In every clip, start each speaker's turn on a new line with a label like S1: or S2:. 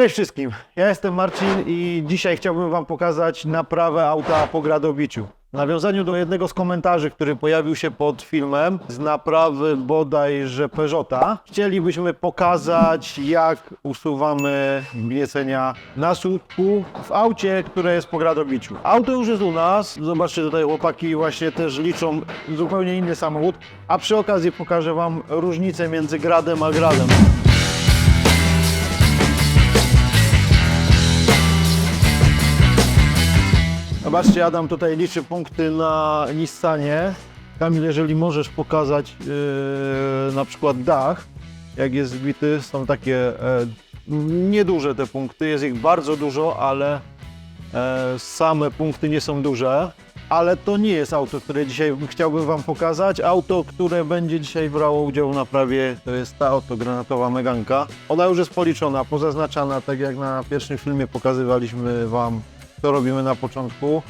S1: Cześć wszystkim, ja jestem Marcin i dzisiaj chciałbym Wam pokazać naprawę auta po gradobiciu. W nawiązaniu do jednego z komentarzy, który pojawił się pod filmem z naprawy bodajże Peugeota, chcielibyśmy pokazać jak usuwamy gniecenia na słupku w aucie, które jest po gradobiciu. Auto już jest u nas, zobaczcie tutaj chłopaki właśnie też liczą zupełnie inny samochód, a przy okazji pokażę Wam różnicę między gradem a gradem. Zobaczcie, Adam tutaj liczy punkty na Nissanie. Kamil, jeżeli możesz pokazać yy, na przykład dach, jak jest zbity, są takie e, nieduże te punkty, jest ich bardzo dużo, ale e, same punkty nie są duże. Ale to nie jest auto, które dzisiaj chciałbym Wam pokazać. Auto, które będzie dzisiaj brało udział w naprawie, to jest ta oto granatowa Meganka. Ona już jest policzona, pozaznaczana, tak jak na pierwszym filmie pokazywaliśmy Wam co robimy na początku.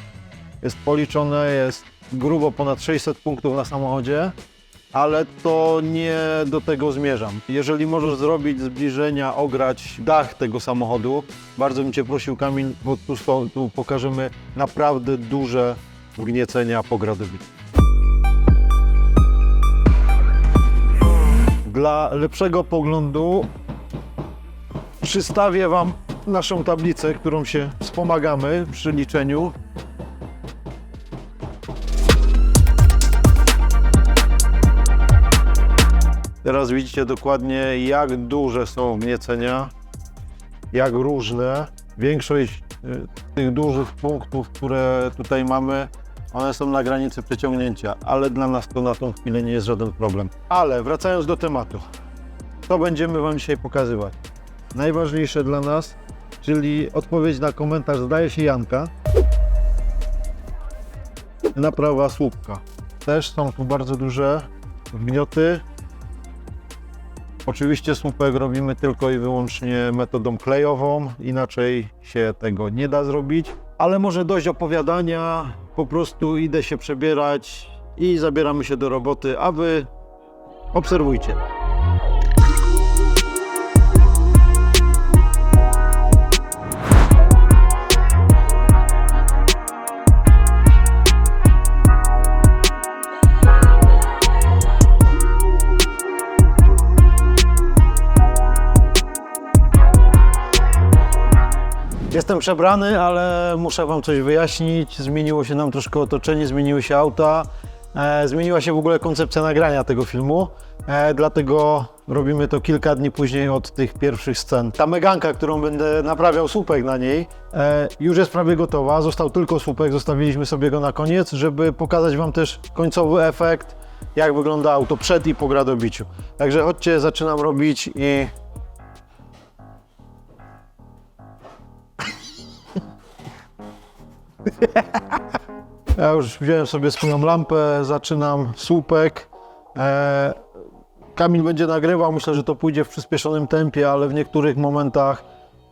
S1: Jest policzone, jest grubo ponad 600 punktów na samochodzie, ale to nie do tego zmierzam. Jeżeli możesz zrobić zbliżenia, ograć dach tego samochodu, bardzo bym Cię prosił Kamil, bo tu, tu pokażemy naprawdę duże wgniecenia po gradowicy. Dla lepszego poglądu przystawię Wam naszą tablicę, którą się wspomagamy przy liczeniu. Teraz widzicie dokładnie, jak duże są wgniecenia, jak różne. Większość y, tych dużych punktów, które tutaj mamy, one są na granicy przeciągnięcia, ale dla nas to na tą chwilę nie jest żaden problem. Ale wracając do tematu, to będziemy Wam dzisiaj pokazywać najważniejsze dla nas, czyli odpowiedź na komentarz zdaje się Janka. Naprawa słupka. Też są tu bardzo duże gnioty. Oczywiście słupek robimy tylko i wyłącznie metodą klejową, inaczej się tego nie da zrobić. Ale może dość opowiadania, po prostu idę się przebierać i zabieramy się do roboty, a wy obserwujcie. Przebrany, ale muszę Wam coś wyjaśnić. Zmieniło się nam troszkę otoczenie, zmieniły się auta, e, zmieniła się w ogóle koncepcja nagrania tego filmu. E, dlatego robimy to kilka dni później od tych pierwszych scen. Ta meganka, którą będę naprawiał słupek na niej, e, już jest prawie gotowa. Został tylko słupek, zostawiliśmy sobie go na koniec, żeby pokazać Wam też końcowy efekt, jak wygląda auto przed i po gradobiciu. Także chodźcie, zaczynam robić i Ja już wziąłem sobie swoją lampę, zaczynam słupek. E, Kamil będzie nagrywał, myślę, że to pójdzie w przyspieszonym tempie, ale w niektórych momentach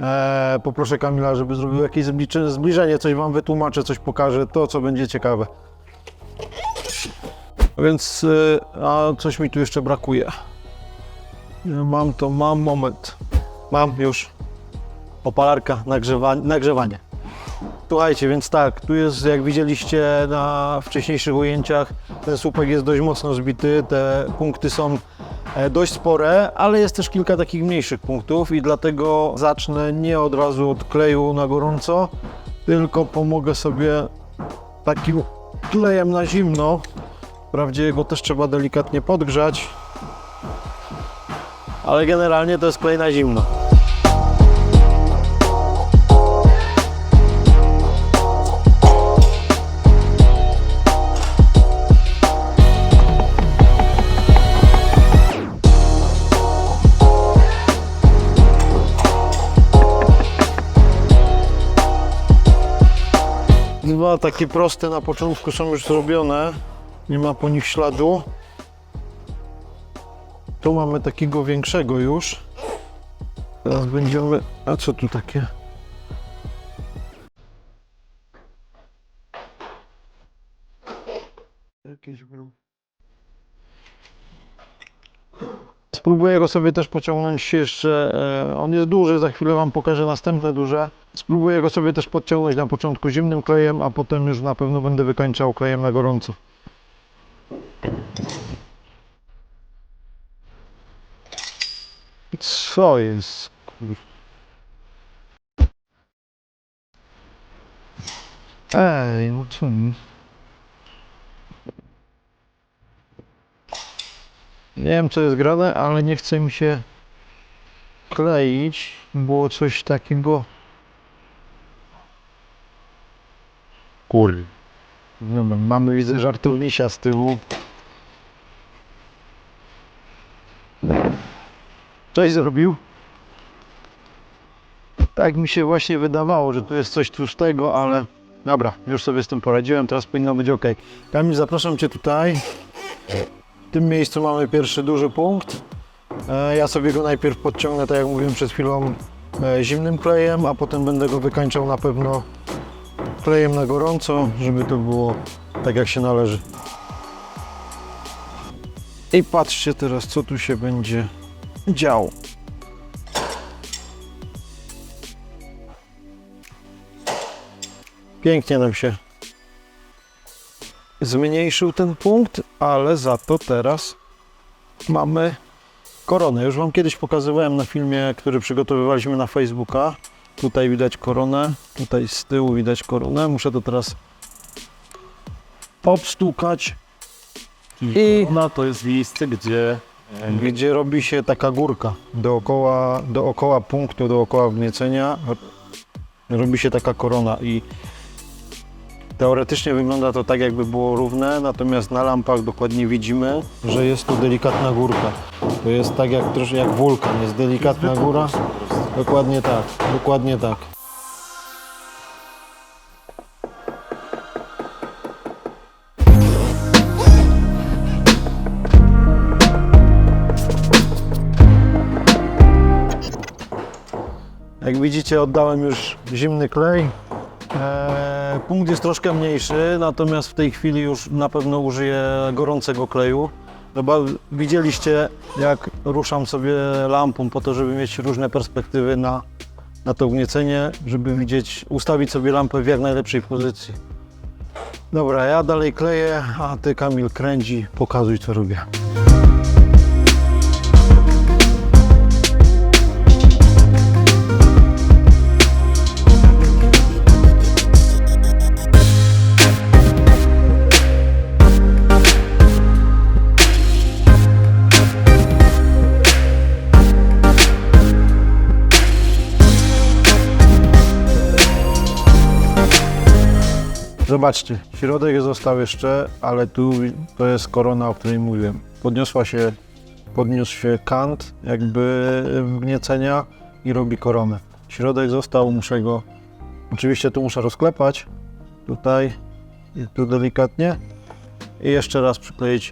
S1: e, poproszę Kamila, żeby zrobił jakieś zbliżenie, coś Wam wytłumaczę, coś pokażę, to co będzie ciekawe. Więc, e, a coś mi tu jeszcze brakuje. Mam to, mam moment. Mam już opalarka, nagrzewa- nagrzewanie. Słuchajcie, więc tak, tu jest jak widzieliście na wcześniejszych ujęciach, ten słupek jest dość mocno zbity, te punkty są e, dość spore, ale jest też kilka takich mniejszych punktów i dlatego zacznę nie od razu od kleju na gorąco, tylko pomogę sobie takim klejem na zimno. Wprawdzie go też trzeba delikatnie podgrzać, ale generalnie to jest klej na zimno. Takie proste na początku są już zrobione. Nie ma po nich śladu. Tu mamy takiego większego już. Teraz będziemy. A co tu takie? Jakieś. Spróbuję go sobie też pociągnąć jeszcze, e, on jest duży, za chwilę Wam pokażę następne duże. Spróbuję go sobie też podciągnąć na początku zimnym klejem, a potem już na pewno będę wykończał klejem na gorąco. Co jest? Ej, no co? Nie wiem co jest grane, ale nie chce mi się kleić. Było coś takiego. Kur. Wiem, mamy widzę żartownisia z tyłu. Coś zrobił? Tak mi się właśnie wydawało, że tu jest coś tłustego, ale dobra, już sobie z tym poradziłem, teraz powinno być ok. Kamil, zapraszam Cię tutaj. W tym miejscu mamy pierwszy duży punkt. E, Ja sobie go najpierw podciągnę, tak jak mówiłem przed chwilą, e, zimnym klejem, a potem będę go wykańczał na pewno klejem na gorąco, żeby to było tak jak się należy. I patrzcie teraz, co tu się będzie działo. Pięknie nam się zmniejszył ten punkt, ale za to teraz mamy koronę. Już Wam kiedyś pokazywałem na filmie, który przygotowywaliśmy na Facebooka. Tutaj widać koronę, tutaj z tyłu widać koronę. Muszę to teraz obstukać, I-
S2: Ona to jest miejsce, gdzie
S1: gdzie robi się taka górka dookoła, dookoła punktu, dookoła wgniecenia. Robi się taka korona i teoretycznie wygląda to tak, jakby było równe, natomiast na lampach dokładnie widzimy, że jest tu delikatna górka. To jest tak jak, jak wulkan, jest delikatna góra. Dokładnie tak, dokładnie tak. Jak widzicie, oddałem już zimny klej. Eee, punkt jest troszkę mniejszy, natomiast w tej chwili już na pewno użyję gorącego kleju. Chyba widzieliście, jak ruszam sobie lampą po to, żeby mieć różne perspektywy na, na to ugniecenie, żeby widzieć, ustawić sobie lampę w jak najlepszej pozycji. Dobra, ja dalej kleję, a ty Kamil kręci, pokazuj co robię. Zobaczcie, środek został jeszcze, ale tu to jest korona, o której mówiłem. Podniosła się, podniósł się kant jakby wgniecenia i robi koronę. Środek został, muszę go, oczywiście tu muszę rozklepać, tutaj tu delikatnie i jeszcze raz przykleić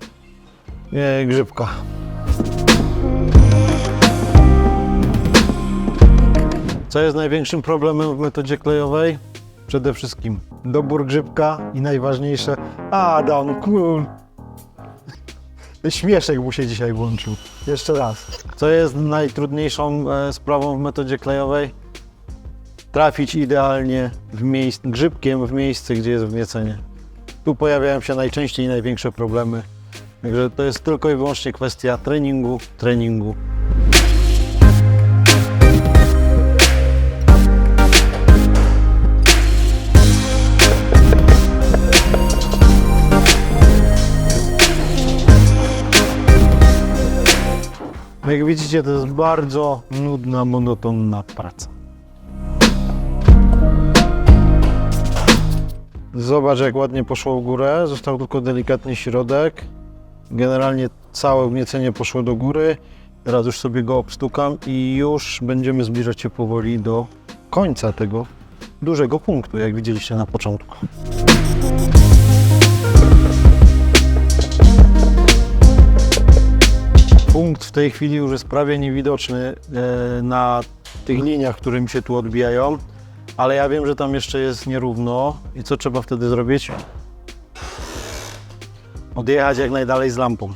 S1: grzybka. Co jest największym problemem w metodzie klejowej? Przede wszystkim dobór grzybka i najważniejsze Adam, cool. Śmieszek mu się dzisiaj włączył. Jeszcze raz. Co jest najtrudniejszą e, sprawą w metodzie klejowej? Trafić idealnie w miejsce, grzybkiem w miejsce, gdzie jest wgniecenie. Tu pojawiają się najczęściej największe problemy. Także to jest tylko i wyłącznie kwestia treningu, treningu. Jak widzicie, to jest bardzo nudna, monotonna praca. Zobacz, jak ładnie poszło w górę. Został tylko delikatny środek. Generalnie całe wgniecenie poszło do góry. Teraz już sobie go obstukam i już będziemy zbliżać się powoli do końca tego dużego punktu, jak widzieliście na początku. Punkt w tej chwili już jest prawie niewidoczny e, na tych liniach, które mi się tu odbijają, ale ja wiem, że tam jeszcze jest nierówno i co trzeba wtedy zrobić? Odjechać jak najdalej z lampą.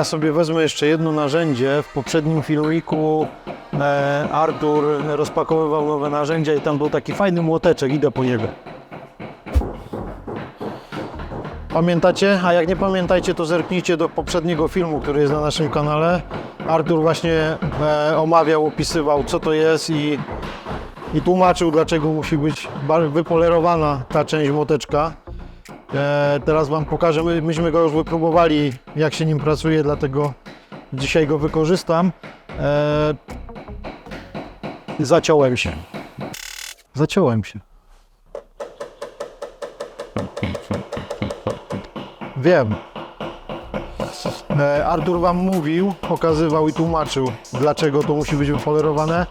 S1: Ja sobie wezmę jeszcze jedno narzędzie. W poprzednim filmiku e, Artur rozpakowywał nowe narzędzia i tam był taki fajny młoteczek, idę po niego. Pamiętacie? A jak nie pamiętajcie, to zerknijcie do poprzedniego filmu, który jest na naszym kanale. Artur właśnie e, omawiał, opisywał co to jest i, i tłumaczył, dlaczego musi być wypolerowana ta część młoteczka. E, teraz Wam pokażę, My, myśmy go już wypróbowali, jak się nim pracuje, dlatego dzisiaj go wykorzystam. E, zaciąłem się. Zaciąłem się. Wiem. E, Artur Wam mówił, pokazywał i tłumaczył, dlaczego to musi być wypolerowane.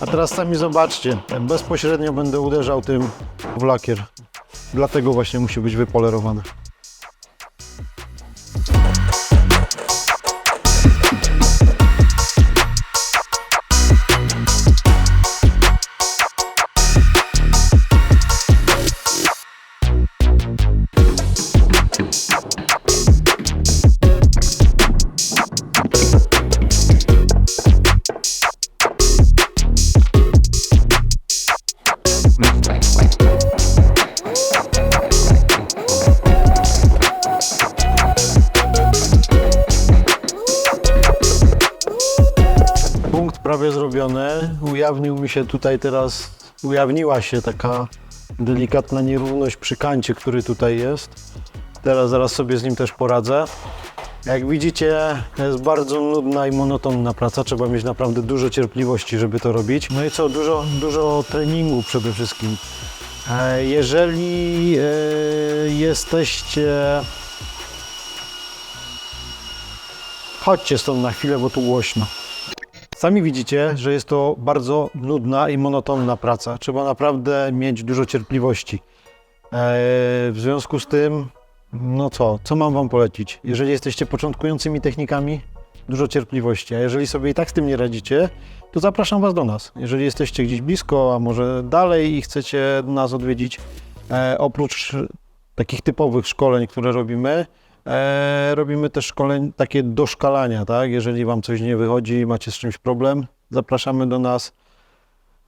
S1: A teraz sami zobaczcie, bezpośrednio będę uderzał tym w lakier. Dlatego właśnie musi być wypolerowane. Ujawnił mi się tutaj teraz, ujawniła się taka delikatna nierówność przy kancie, który tutaj jest. Teraz zaraz sobie z nim też poradzę. Jak widzicie, to jest bardzo nudna i monotonna praca. Trzeba mieć naprawdę dużo cierpliwości, żeby to robić. No i co, dużo, dużo treningu przede wszystkim. E, Jeżeli e, jesteście Chodźcie stąd na chwilę, bo tu głośno. Sami widzicie, że jest to bardzo nudna i monotonna praca. Trzeba naprawdę mieć dużo cierpliwości. Eee, w związku z tym, no co, co mam Wam polecić? Jeżeli jesteście początkującymi technikami, dużo cierpliwości, a jeżeli sobie i tak z tym nie radzicie, to zapraszam Was do nas. Jeżeli jesteście gdzieś blisko, a może dalej i chcecie nas odwiedzić, e, oprócz takich typowych szkoleń, które robimy, E, robimy też szkoleń, takie doszkalania, tak? Jeżeli Wam coś nie wychodzi macie z czymś problem, zapraszamy do nas,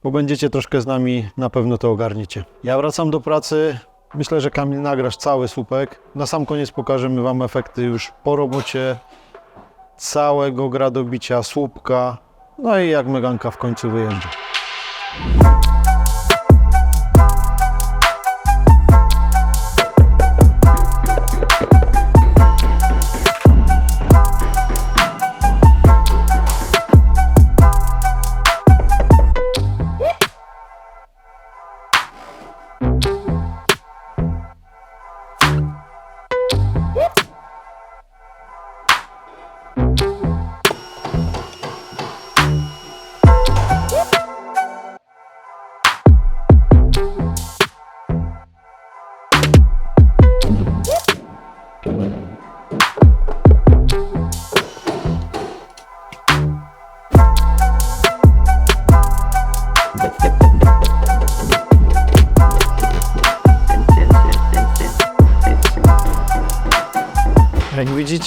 S1: bo będziecie troszkę z nami, na pewno to ogarniecie. Ja wracam do pracy, myślę, że Kamil nagrasz cały słupek. Na sam koniec pokażemy Wam efekty już po robocie całego gradobicia słupka, no i jak Meganka w końcu wyjedzie.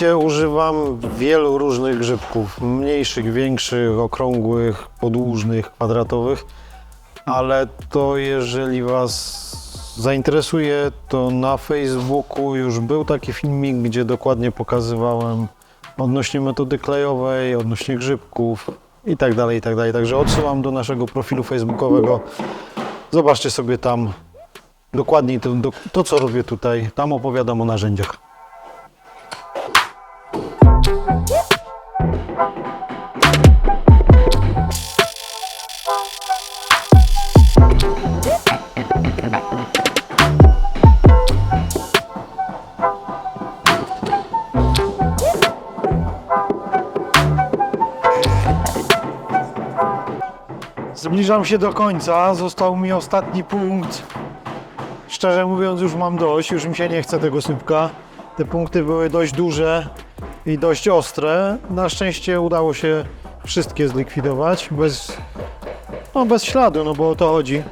S1: Używam wielu różnych grzybków. Mniejszych, większych, okrągłych, podłużnych, kwadratowych. Ale to jeżeli Was zainteresuje, to na Facebooku już był taki filmik, gdzie dokładnie pokazywałem odnośnie metody klejowej, odnośnie grzybków i tak dalej, i tak dalej. Także odsyłam do naszego profilu facebookowego. Zobaczcie sobie tam dokładniej to, to co robię tutaj. Tam opowiadam o narzędziach. Zbliżam się do końca. Został mi ostatni punkt. Szczerze mówiąc, już mam dość, już mi się nie chce tego sypka. Te punkty były dość duże i dość ostre. Na szczęście udało się wszystkie zlikwidować bez, no bez śladu, no bo o to chodzi.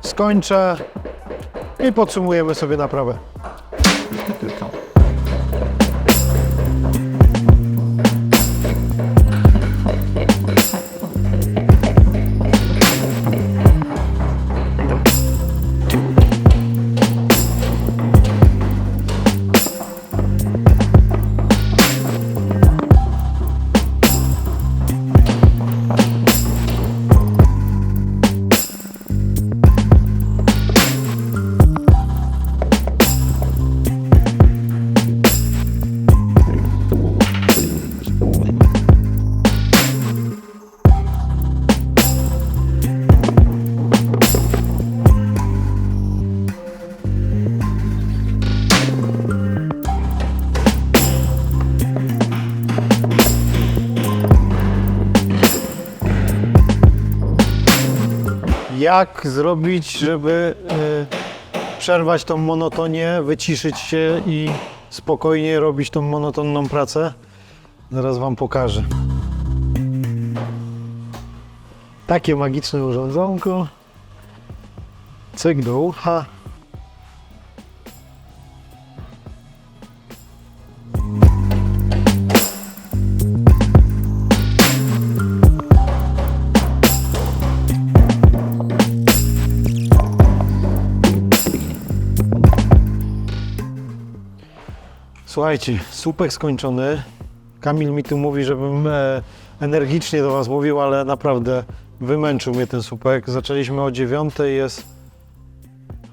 S1: Skończę i podsumujemy sobie naprawę. Jak zrobić, żeby y, przerwać tą monotonię, wyciszyć się i spokojnie robić tą monotonną pracę. Zaraz Wam pokażę. Takie magiczne urządzonko. Cyk do ucha. Słuchajcie, słupek skończony. Kamil mi tu mówi, żebym e, energicznie do Was mówił, ale naprawdę wymęczył mnie ten słupek. Zaczęliśmy o dziewiątej, jest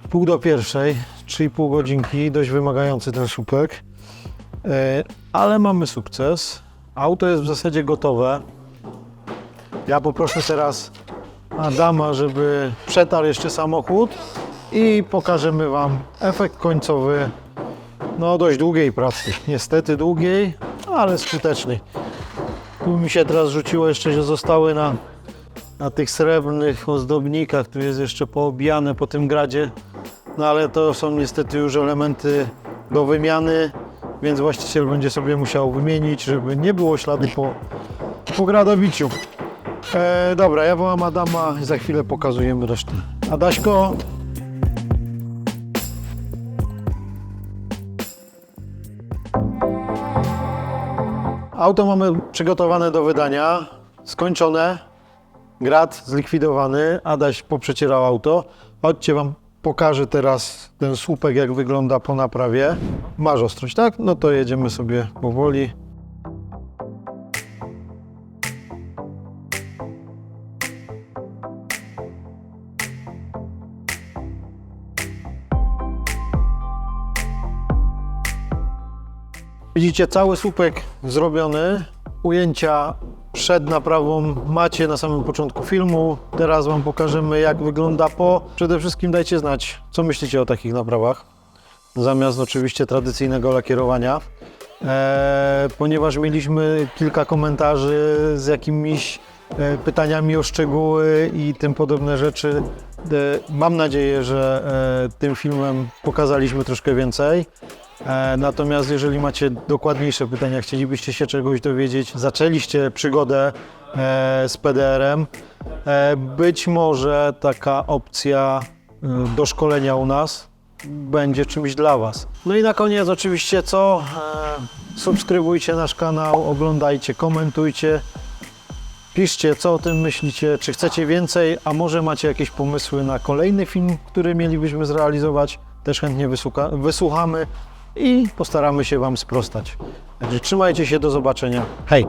S1: pół do pierwszej, 3,5 godzinki, dość wymagający ten słupek. E, ale mamy sukces. Auto jest w zasadzie gotowe. Ja poproszę teraz Adama, żeby przetarł jeszcze samochód i pokażemy Wam efekt końcowy no dość długiej pracy. Niestety długiej, ale skutecznej. Tu mi się teraz rzuciło jeszcze, że zostały na, na tych srebrnych ozdobnikach. Tu jest jeszcze poobijane po tym gradzie. No ale to są niestety już elementy do wymiany, więc właściciel będzie sobie musiał wymienić, żeby nie było śladu po, po gradowiciu. E, dobra, ja wołam Adama i za chwilę pokazujemy resztę. Adaśko, Auto mamy przygotowane do wydania, skończone, grad zlikwidowany, Adaś poprzecierał auto. Chodźcie Wam pokażę teraz ten słupek, jak wygląda po naprawie. Masz ostrość, tak? No to jedziemy sobie powoli. Widzicie cały słupek zrobiony. Ujęcia przed naprawą macie na samym początku filmu. Teraz Wam pokażemy jak wygląda po. Przede wszystkim dajcie znać, co myślicie o takich naprawach. Zamiast oczywiście tradycyjnego lakierowania. Eee, ponieważ mieliśmy kilka komentarzy z jakimiś e, pytaniami o szczegóły i tym podobne rzeczy. E, mam nadzieję, że e, tym filmem pokazaliśmy troszkę więcej. E, Natomiast jeżeli macie dokładniejsze pytania, chcielibyście się czegoś dowiedzieć, zaczęliście przygodę e, z PDR-em, e, być może taka opcja e, doszkolenia u nas będzie czymś dla Was. No i na koniec oczywiście co? Subskrybujcie nasz kanał, oglądajcie, komentujcie. Piszcie, co o tym myślicie, czy chcecie więcej, a może macie jakieś pomysły na kolejny film, który mielibyśmy zrealizować. Też chętnie wysłucha, wysłuchamy i postaramy się Wam sprostać. Także trzymajcie się, do zobaczenia. Hej!